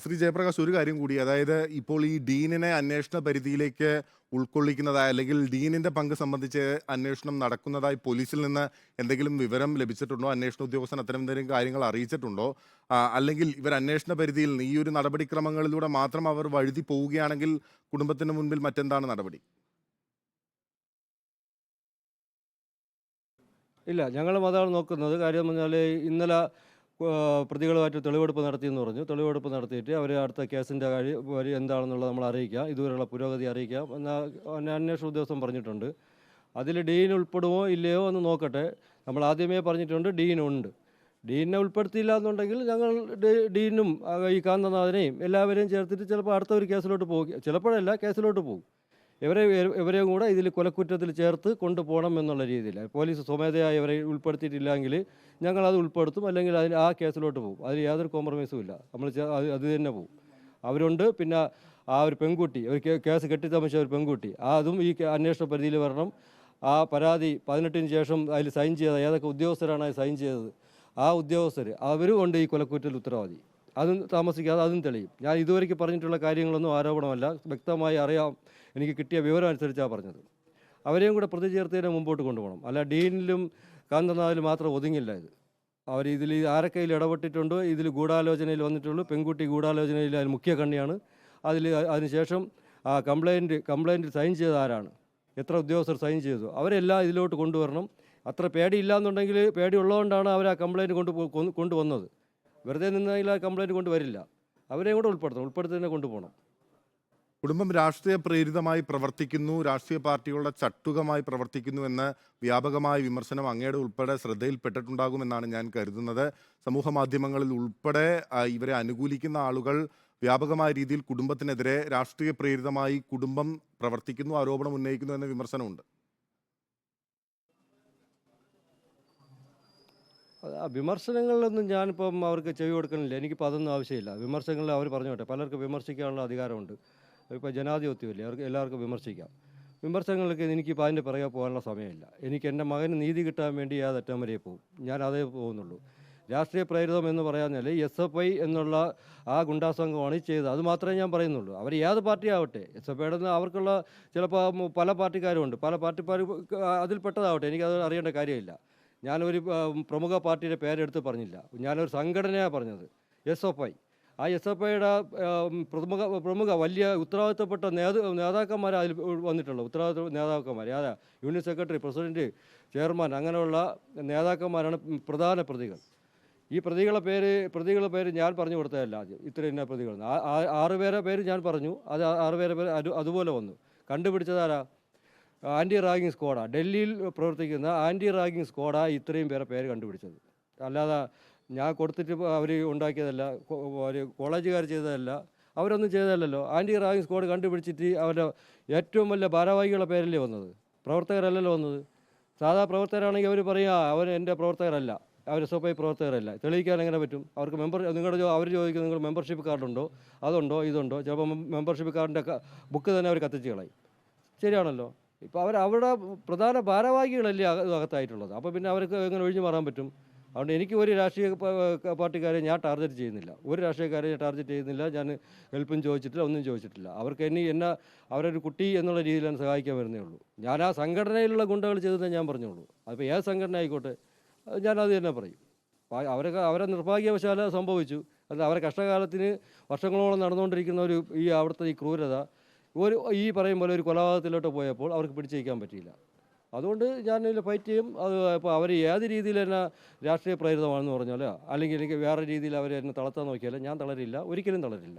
ശ്രീ ജയപ്രകാശ് ഒരു കാര്യം കൂടി. അതായത് ഇപ്പോൾ ഈ ഡീനിനെ അന്വേഷണ പരിധിയിലേക്ക് ഉൾക്കൊള്ളിക്കുന്നതായി അല്ലെങ്കിൽ ഡീനിന്റെ പങ്ക് സംബന്ധിച്ച് അന്വേഷണം നടക്കുന്നതായി പോലീസിൽ നിന്ന് എന്തെങ്കിലും വിവരം ലഭിച്ചിട്ടുണ്ടോ? അന്വേഷണ ഉദ്യോഗസ്ഥൻ അത്തരം എന്തെങ്കിലും കാര്യങ്ങൾ അറിയിച്ചിട്ടുണ്ടോ? അല്ലെങ്കിൽ ഇവർ അന്വേഷണ പരിധിയിൽ ഈ ഒരു നടപടിക്രമങ്ങളിലൂടെ മാത്രം അവർ വഴുതി പോവുകയാണെങ്കിൽ കുടുംബത്തിന് മുൻപിൽ മറ്റെന്താണ് നടപടി? ഇല്ല ഞങ്ങളും അതാണ് നോക്കുന്നത്. കാര്യം പറഞ്ഞാൽ ഇന്നലെ പ്രതികളുമായിട്ട് തെളിവെടുപ്പ് നടത്തിയെന്ന് പറഞ്ഞു. തെളിവെടുപ്പ് നടത്തിയിട്ട് അവർ അടുത്ത കേസിന്റെ കാര്യം എന്താണെന്നുള്ളത് നമ്മൾ അറിയിക്കാം. ഇതുവരെയുള്ള പുരോഗതി അറിയിക്കാം. എന്ന അന്വേഷണ ഉദ്യോഗസ്ഥൻ പറഞ്ഞിട്ടുണ്ട്. അതിൽ ഡീൻ ഉൾപ്പെടുമോ ഇല്ലയോ എന്ന് നോക്കട്ടെ. നമ്മൾ ആദ്യമേ പറഞ്ഞിട്ടുണ്ട് ഡീൻ ഉണ്ട് ഡീനിനെ ഉൾപ്പെടുത്തിയില്ല എന്നുണ്ടെങ്കിൽ ഞങ്ങൾ ഡീനും ഈ കാന്തനാഥനെയും എല്ലാവരെയും ചേർത്തിട്ട് ചിലപ്പോൾ അടുത്ത ഒരു കേസിലോട്ട് പോകും. ചിലപ്പോഴല്ല കേസിലോട്ട് പോകും. ഇവരെ ഇവരെയും കൂടെ ഇതിൽ കൊലക്കുറ്റത്തിൽ ചേർത്ത് കൊണ്ടുപോകണം എന്നുള്ള രീതിയിൽ. പോലീസ് സ്വമേധയായി ഇവരെ ഉൾപ്പെടുത്തിയിട്ടില്ലെങ്കിൽ ഞങ്ങൾ അത് ഉൾപ്പെടുത്തും അല്ലെങ്കിൽ അതിന് ആ കേസിലോട്ട് പോകും. അതിൽ യാതൊരു കോംപ്രമൈസും ഇല്ല. നമ്മൾ അത് തന്നെ പോകും. അവരുണ്ട് പിന്നെ ആ ഒരു പെൺകുട്ടി ഒരു കേസ് കെട്ടിത്തമച്ച ഒരു പെൺകുട്ടി അതും ഈ അന്വേഷണ പരിധിയിൽ വരണം. ആ പരാതി പതിനെട്ടിന് ശേഷം അതിൽ സൈൻ ചെയ്ത ഏതൊക്കെ ഉദ്യോഗസ്ഥരാണ് അത് സൈൻ ചെയ്തത് ആ ഉദ്യോഗസ്ഥർ അവരും ഉണ്ട് ഈ കൊലക്കുറ്റൽ ഉത്തരവാദി. അതും താമസിക്കാതെ അതും തെളിയും. ഞാൻ ഇതുവരെയ്ക്ക് പറഞ്ഞിട്ടുള്ള കാര്യങ്ങളൊന്നും ആരോപണമല്ല. വ്യക്തമായി അറിയാം എനിക്ക് കിട്ടിയ വിവരം അനുസരിച്ചാണ് പറഞ്ഞത്. അവരെയും കൂടെ പ്രതി ചേർത്തതിനെ മുമ്പോട്ട് കൊണ്ടുപോകണം. അല്ല ഡീനിലും കാന്തനാഥിലും മാത്രം ഒതുങ്ങില്ല ഇത്. അവർ ഇതിൽ ആരക്കയിൽ ഇടപെട്ടിട്ടുണ്ടോ? ഇതിൽ ഗൂഢാലോചനയിൽ വന്നിട്ടുള്ളൂ. പെൺകുട്ടി ഗൂഢാലോചനയിൽ അതിന് മുഖ്യ കണ്ണിയാണ്. അതിൽ അതിനുശേഷം ആ കംപ്ലൈന്റ് കംപ്ലൈന്റ് സൈൻ ചെയ്ത ആരാണ്? എത്ര ഉദ്യോഗസ്ഥർ സൈൻ ചെയ്തു? അവരെല്ലാം ഇതിലോട്ട് കൊണ്ടുവരണം. അത്ര പേടിയില്ല എന്നുണ്ടെങ്കിൽ പേടി ഉള്ളതുകൊണ്ടാണ് അവർ ആ കംപ്ലൈന്റ് കൊണ്ട് കൊണ്ടുവന്നത്. വെറുതെ നിന്നെങ്കിൽ ആ കംപ്ലൈന്റ് കൊണ്ടുവരില്ല അവരെയും കൂടെ ഉൾപ്പെടുത്തണം. ഉൾപ്പെടുത്തി തന്നെ കൊണ്ടുപോകണം. കുടുംബം രാഷ്ട്രീയ പ്രേരിതമായി പ്രവർത്തിക്കുന്നു രാഷ്ട്രീയ പാർട്ടികളുടെ ചട്ടുകമായി പ്രവർത്തിക്കുന്നു എന്ന വ്യാപകമായ വിമർശനം അങ്ങയുടെ ഉൾപ്പെടെ ശ്രദ്ധയിൽപ്പെട്ടിട്ടുണ്ടാകുമെന്നാണ് ഞാൻ കരുതുന്നത്. സമൂഹ മാധ്യമങ്ങളിൽ ഉൾപ്പെടെ ഇവരെ അനുകൂലിക്കുന്ന ആളുകൾ വ്യാപകമായ രീതിയിൽ കുടുംബത്തിനെതിരെ രാഷ്ട്രീയ പ്രേരിതമായി കുടുംബം പ്രവർത്തിക്കുന്നു ആരോപണം ഉന്നയിക്കുന്നു എന്ന വിമർശനമുണ്ട്. വിമർശനങ്ങളിലൊന്നും ഞാനിപ്പം അവർക്ക് ചെവി കൊടുക്കണില്ല. എനിക്കിപ്പോൾ അതൊന്നും ആവശ്യമില്ല. വിമർശനങ്ങളിൽ അവർ പറഞ്ഞോട്ടെ. പലർക്കും വിമർശിക്കാനുള്ള അധികാരമുണ്ട്. ഇപ്പോൾ ജനാധിപത്യമില്ലേ? അവർക്ക് എല്ലാവർക്കും വിമർശിക്കാം. വിമർശനങ്ങളൊക്കെ എനിക്കിപ്പോൾ അതിന്റെ പിറകെ പോകാനുള്ള സമയമില്ല. എനിക്ക് എന്റെ മകന് നീതി കിട്ടാൻ വേണ്ടി ആ അറ്റം വരെ പോകും. ഞാൻ അതേ പോകുന്നുള്ളൂ. രാഷ്ട്രീയ പ്രേരിതം എന്ന് പറയാഞ്ഞാൽ എസ് എഫ് ഐ എന്നുള്ള ആ ഗുണ്ടാസംഘമാണ് ഈ ചെയ്തത്. അത് മാത്രമേ ഞാൻ പറയുന്നുള്ളൂ. അവർ ഏത് പാർട്ടി ആവട്ടെ എസ് എഫ് ഐയുടെ അവർക്കുള്ള ചിലപ്പോൾ പല പാർട്ടിക്കാരുമുണ്ട്. പല പാർട്ടിക്കാർ അതിൽപ്പെട്ടതാവട്ടെ എനിക്കത് അറിയേണ്ട കാര്യമില്ല. ഞാനൊരു പ്രമുഖ പാർട്ടിയുടെ പേരെടുത്ത് പറഞ്ഞില്ല. ഞാനൊരു സംഘടനയാണ് പറഞ്ഞത്. S F I. ആ എസ് എഫ് ഐയുടെ പ്രമുഖ പ്രമുഖ വലിയ ഉത്തരവാദിത്തപ്പെട്ട നേതൃ നേതാക്കന്മാർ അതിൽ വന്നിട്ടുള്ളൂ ഉത്തരവാദിത്ത നേതാക്കന്മാർ അതാ യൂണിയൻ സെക്രട്ടറി പ്രസിഡന്റ് ചെയർമാൻ അങ്ങനെയുള്ള നേതാക്കന്മാരാണ് പ്രധാന പ്രതികൾ. ഈ പ്രതികളെ പേര് പ്രതികളുടെ പേര് ഞാൻ പറഞ്ഞു കൊടുത്തതല്ല ആദ്യം. ഇത്ര ഇന്ന പ്രതികൾ. ആറ് പേരെ പേര് ഞാൻ പറഞ്ഞു. അത് ആറ് പേരെ പേര് അത്- അതുപോലെ വന്നു. കണ്ടുപിടിച്ചതാരാ ആന്റി റാഗിങ് സ്ക്വാഡാണ് ഡൽഹിയിൽ പ്രവർത്തിക്കുന്ന ആന്റി റാഗിങ് സ്ക്വാഡാണ് ഇത്രയും പേരെ പേര് കണ്ടുപിടിച്ചത്. അല്ലാതെ ഞാൻ കൊടുത്തിട്ട് അവർ ഉണ്ടാക്കിയതല്ല അവർ കോളേജുകാർ ചെയ്തതല്ല അവരൊന്നും ചെയ്തതല്ലല്ലോ. ആന്റി റാഗിങ് സ്ക്വാഡ് കണ്ടുപിടിച്ചിട്ട് അവരുടെ ഏറ്റവും വലിയ ഭാരവാഹികളുടെ പേരല്ലേ വന്നത്? പ്രവർത്തകരല്ലല്ലോ വന്നത്. സാധാ പ്രവർത്തകരാണെങ്കിൽ അവർ പറയുക അവർ എന്റെ പ്രവർത്തകരല്ല. അവർ എസ് എഫ് ഐ പ്രവർത്തകരല്ല. തെളിയിക്കാൻ എങ്ങനെ പറ്റും? അവർക്ക് മെമ്പർ നിങ്ങളുടെ അവർ ചോദിക്കുന്നത് നിങ്ങൾ മെമ്പർഷിപ്പ് കാർഡുണ്ടോ അതുണ്ടോ? ഇതുണ്ടോ? ചിലപ്പോൾ മെമ്പർഷിപ്പ് കാർഡിന്റെ ബുക്ക് തന്നെ അവർ കത്തിച്ച് കളയും. ശരിയാണല്ലോ. ഇപ്പോൾ അവർ അവരുടെ പ്രധാന ഭാരവാഹികളല്ലേ അക- അകത്തായിട്ടുള്ളത്? അപ്പോൾ പിന്നെ അവർക്ക് എങ്ങനെ ഒഴിഞ്ഞു മാറാൻ പറ്റും? അതുകൊണ്ട് എനിക്ക് ഒരു രാഷ്ട്രീയ പാർട്ടിക്കാരെ ഞാൻ ടാർഗറ്റ് ചെയ്യുന്നില്ല. ഒരു രാഷ്ട്രീയക്കാരെ ഞാൻ ടാർഗറ്റ് ചെയ്യുന്നില്ല. ഞാൻ ഹെൽപ്പും ചോദിച്ചിട്ടില്ല ഒന്നും ചോദിച്ചിട്ടില്ല. അവർക്ക് ഇനി എന്നെ അവരൊരു കുട്ടി എന്നുള്ള രീതിയിലാണ് സഹായിക്കാൻ വരുന്നേ ഉള്ളൂ. ഞാൻ ആ സംഘടനയിലുള്ള ഗുണ്ടകൾ ചെയ്തതേ ഞാൻ പറഞ്ഞുള്ളൂ അപ്പോൾ ഏത് സംഘടന ആയിക്കോട്ടെ ഞാനത് തന്നെ പറയും. അവരൊക്കെ അവരെ നിർഭാഗ്യവശാല സംഭവിച്ചു. അത് അവരെ കഷ്ടകാലത്തിന് വർഷങ്ങളോളം നടന്നുകൊണ്ടിരിക്കുന്ന ഒരു ഈ അവിടുത്തെ ഈ ക്രൂരത ഒരു ഈ പറയും പോലെ ഒരു കൊലപാതകത്തിലോട്ട് പോയപ്പോൾ അവർക്ക് പിടിച്ചു വയ്ക്കാൻ പറ്റിയില്ല. അതുകൊണ്ട് ഞാൻ ഇതിൽ ഫൈറ്റ് ചെയ്യും. അത് ഇപ്പോൾ അവർ ഏത് രീതിയിൽ തന്നെ രാഷ്ട്രീയ പ്രേരിതമാണെന്ന് പറഞ്ഞാൽ അല്ലെങ്കിൽ എനിക്ക് വേറെ രീതിയിൽ അവർ എന്നെ തളർത്താൻ നോക്കിയാൽ ഞാൻ തളരില്ല. ഒരിക്കലും തളരില്ല.